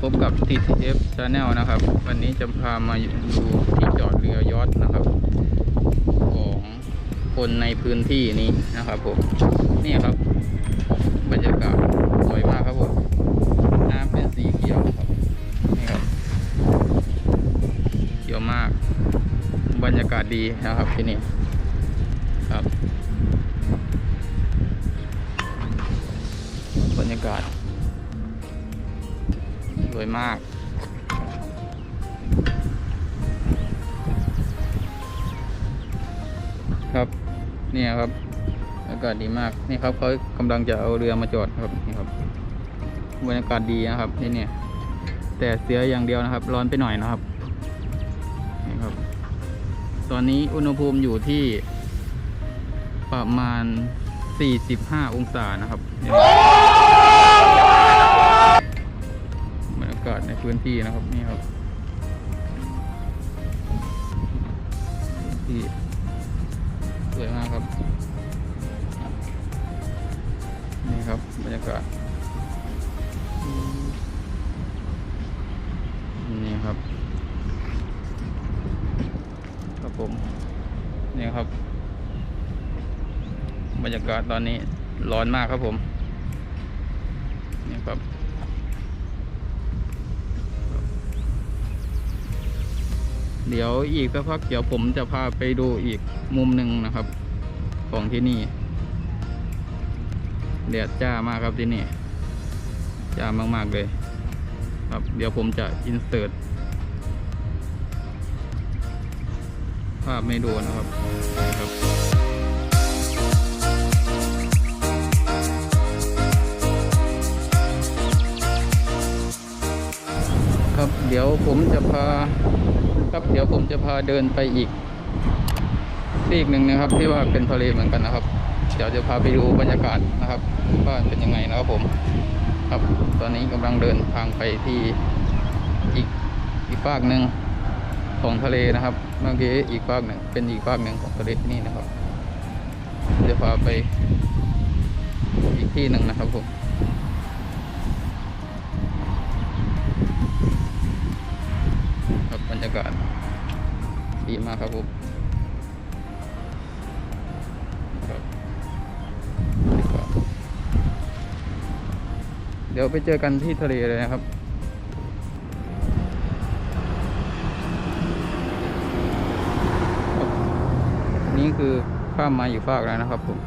พบกับ TTF Channel นะครับ วันนี้จะพามาดูที่จอดเรือยอทนะครับ ของคนในพื้นที่นี้นะครับผมนี่ครับ บรรยากาศสวยมากครับผมน้ำเป็นสีเขียวครับนี่ครับเขียวมาก บรรยากาศดีนะครับที่นี่ครับ บรรยากาศ วยมาก ครับเนี่ยครับอากาศดีมากนี่ครับเขากำลังจะเอาเรือมาจอดครับนี่ครับบรรยากาศดีนะครับที่เนี่ยแต่เสียอย่างเดียวนะครับ ร้อนไปหน่อยนะครับนี่ครับ ตอนนี้อุณหภูมิอยู่ที่ประมาณ 45 องศานะครับ พื้นที่นะครับนี่ครับพื้นที่สวยมากครับ นี่ครับบรรยากาศนี่ครับครับผมนี่ครับ บรรยากาศตอนนี้ร้อนมากครับผม เดี๋ยวอีกสักพักเดี๋ยวผมจะพาไปดูอีกมุมหนึ่งนะครับ ของที่นี่แดดจ้ามากครับที่นี่จ้ามากๆเลย ครับ เดี๋ยวผมจะอินเสิร์ตภาพไม่ดูนะครับครับ ดี๋ยวผมจะพาครับเดี๋ยวผมจะพาเดินไปอีกซีกหนึ่งนะครับ ที่ว่าเป็นทะเลเหมือนกันนะครับ เดี๋ยวจะพาไปดูบรรยากาศนะครับว่าเป็นยังไงนะครับผม ครับตอนนี้กำลังเดินทางไปที่อีกอีกฝากหนึ่งของทะเลนะครับเมื่อกี้อีกฝากหนึ่งเป็นอีกฝากหนึ่งของทะเลที่นี่นะครับจะพาไปอีกที่หนึ่งนะครับผม รยากาศดีมากครับผมเดี๋ยวไปเจอกันที่ทะเลเลยนะครับนี่คือข้ามมาอยู่ฝากแล้วนะครับผม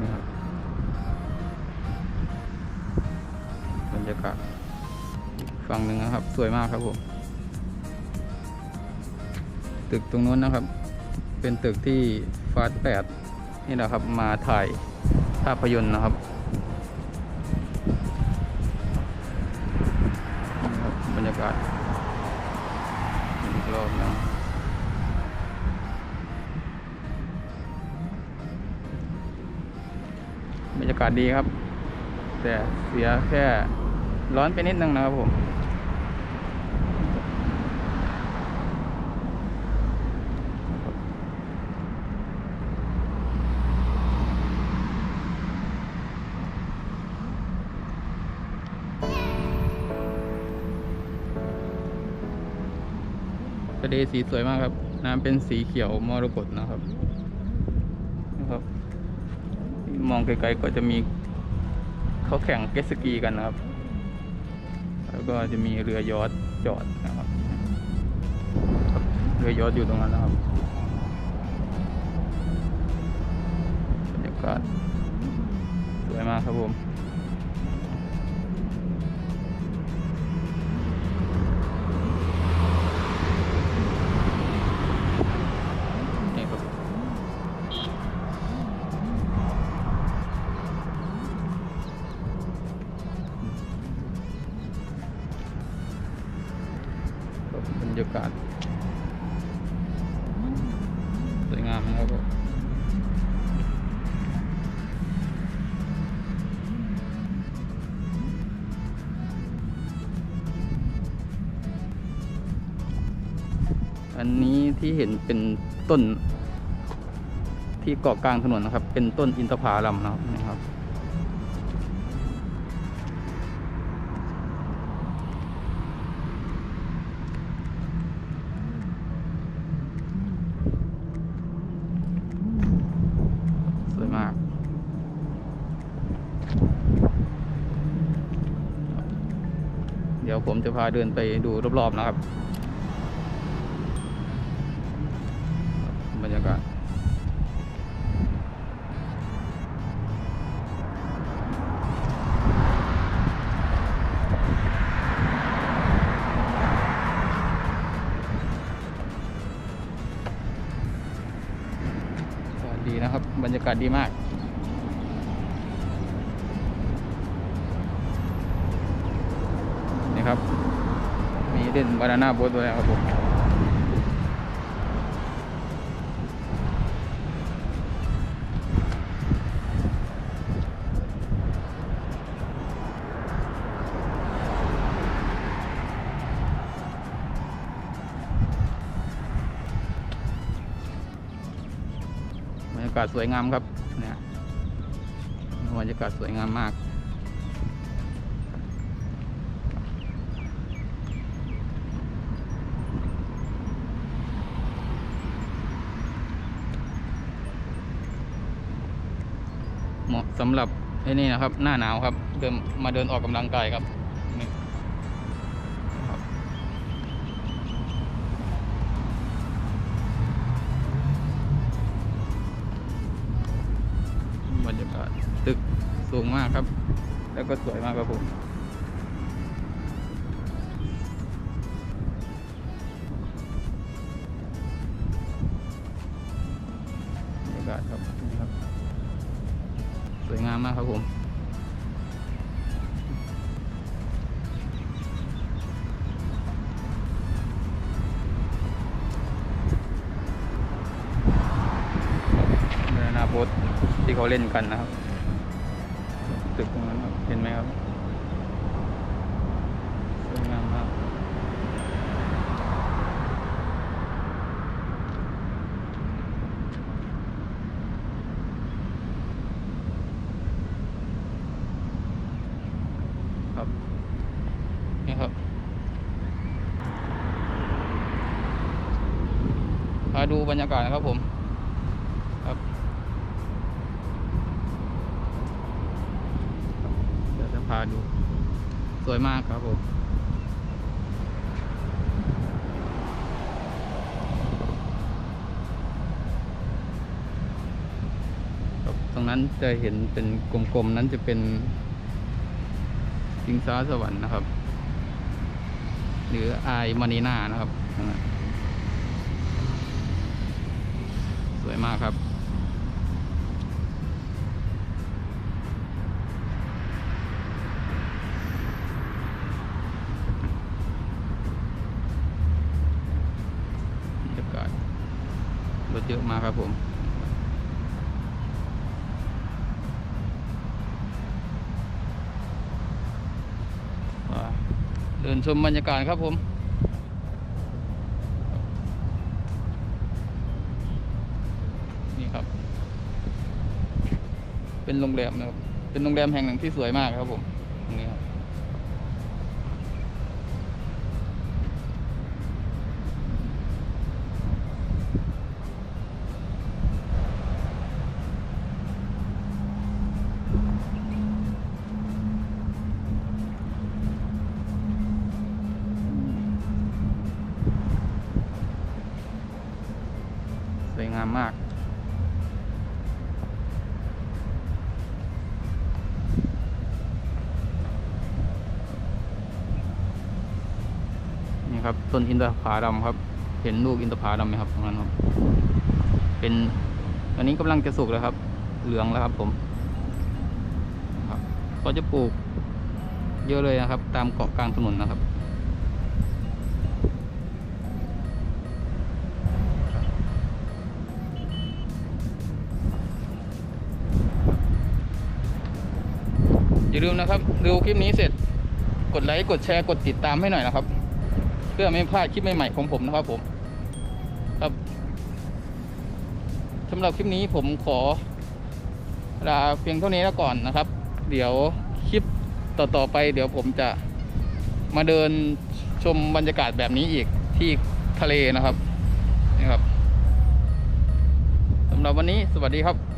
นี่ครับบรรยากาศฝั่งหนึ่งนะครับ สวยมากครับผม ตึกตรงนู้นนะครับ เป็นตึกที่ฟาสแปดนี่แหละครับมาถ่ายภาพยนตร์นะครับนี่ครับ บรรยากาศอีกรอบนะบรรยากาศดีครับ แต่เสียแค่ร้อนไปนิดนึงนะครับผม เลสีสวยมากครับ น้ำเป็นสีเขียวมรกตนะครับนะครับ มองไกลๆก็จะมีเขาแข่งเกสกีกันนะครับ แล้วก็จะมีเรือยอทจอดนะครับ เรือยอทอยู่ตรงนั้นนะครับบรรยากาศสวยมากครับผม อันนี้ที่เห็นเป็นต้น ที่เกาะกลางถนนนะครับ เป็นต้นอินทผลัมนะครับสวยมากเดี๋ยวผมจะพาเดินไปดูรอบๆนะครับ นะครับ บรรยากาศดีมาก นี่ครับ มีเล่นบานาน่าโบ๊ทด้วยครับผมากาศสวยงามครับเนี่ยบรรยากาศสวยงามมากเหมาะสำหรับไอ้นี่นะครับ หน้าหนาวครับเดินมาเดินออกกำลังกายครับนี่ครับ สูงมากครับ แล้วก็สวยมากครับผมบรรยากาศครับนี่ครับ สวยงามมากครับผมบานานาโบ๊ทที่เขาเล่นกันนะครับ ตึกตรงนั้นครับเห็นไหมครับสวยงามมากครับนี่ครับพาดูบรรยากาศนะครับผม วยมากครับผมตรงนั้นจะเห็นเป็นกลมๆนั้นจะเป็นจิงซ้าสวรรค์นะครับ หรือไอมานีนานะครับ สวยมากครับ รถเยอะมากครับผมเดินชมบรรยากาศครับผมนี่ครับ เป็นโรงแรมนะครับเป็นโรงแรมแห่งหนึ่งที่สวยมากครับผม ครับ ต้นอินทผาดำครับ เห็นลูกอินทผาดำไหมครับตรงนั้นครับ เป็นอันนี้กำลังจะสุกแล้วครับ เหลืองแล้วครับผมครับก็จะปลูกเยอะเลยนะครับ ตามเกาะกลางถนนนะครับอย่าลืมนะครับ ดูคลิปนี้เสร็จ กดไลค์ กดแชร์ กดติดตามให้หน่อยนะครับ พื่อไม่พลาดคลิปใหม่ๆของผมนะครับผม ครับสำหรับคลิปนี้ผมขอลาเพียงเท่านี้แล้วก่อนนะครับ เดี๋ยวคลิปต่อๆไป เดี๋ยวผมจะมาเดินชมบรรยากาศแบบนี้อีกที่ทะเลนะครับนี่ครับสำหรับวันนี้สวัสดีครับ